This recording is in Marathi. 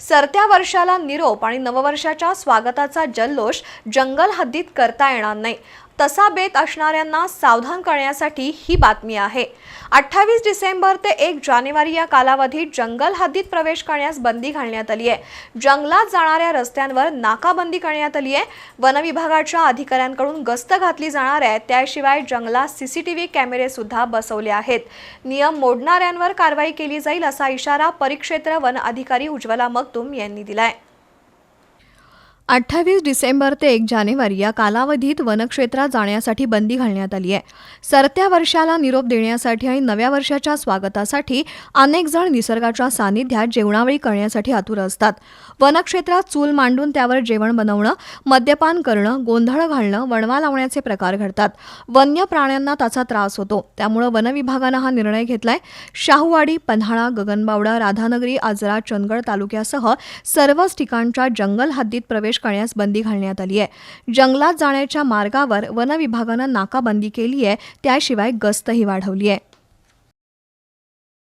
सरत्या वर्षाला निरोप आणि नववर्षाच्या स्वागताचा जल्लोष जंगल हद्दीत करता येणार नाही. तसा बेत असणाऱ्यांना सावधान करण्यासाठी ही बातमी आहे. अठ्ठावीस डिसेंबर ते एक जानेवारी या कालावधीत जंगल हद्दीत प्रवेश करण्यास बंदी घालण्यात आली आहे. जंगलात जाणाऱ्या रस्त्यांवर नाकाबंदी करण्यात आली आहे. वनविभागाच्या अधिकाऱ्यांकडून गस्त घातली जाणार आहे. त्याशिवाय जंगलात सीसीटीव्ही कॅमेरे सुद्धा बसवले आहेत. नियम मोडणाऱ्यांवर कारवाई केली जाईल असा इशारा परिक्षेत्र वन अधिकारी उज्ज्वला मगदूम यांनी दिलाय. अठ्ठावीस डिसेंबर ते एक जानेवारी या कालावधीत वनक्षेत्रात जाण्यासाठी बंदी घालण्यात आली आहे. सरत्या वर्षाला निरोप देण्यासाठी आणि नव्या वर्षाच्या स्वागतासाठी अनेक जण निसर्गाच्या सानिध्यात जेवणावळी करण्यासाठी आतुर असतात. वनक्षेत्रात चूल मांडून त्यावर जेवण बनवणं मद्यपान करणं गोंधळ घालणं वणवा लावण्याचे प्रकार घडतात. वन्य प्राण्यांना त्याचा त्रास होतो. त्यामुळं वनविभागानं हा निर्णय घेतलाय. शाहूवाडी पन्हाळा गगनबावडा राधानगरी आजरा चंदगड तालुक्यासह सर्वच ठिकाणच्या जंगल हद्दीत प्रवेश करण्यास बंदी घालण्यात आली आहे. जंगलात जाण्याच्या मार्गावर वन विभागानं नाकाबंदी केली आहे. त्याशिवाय गस्तही वाढवली आहे.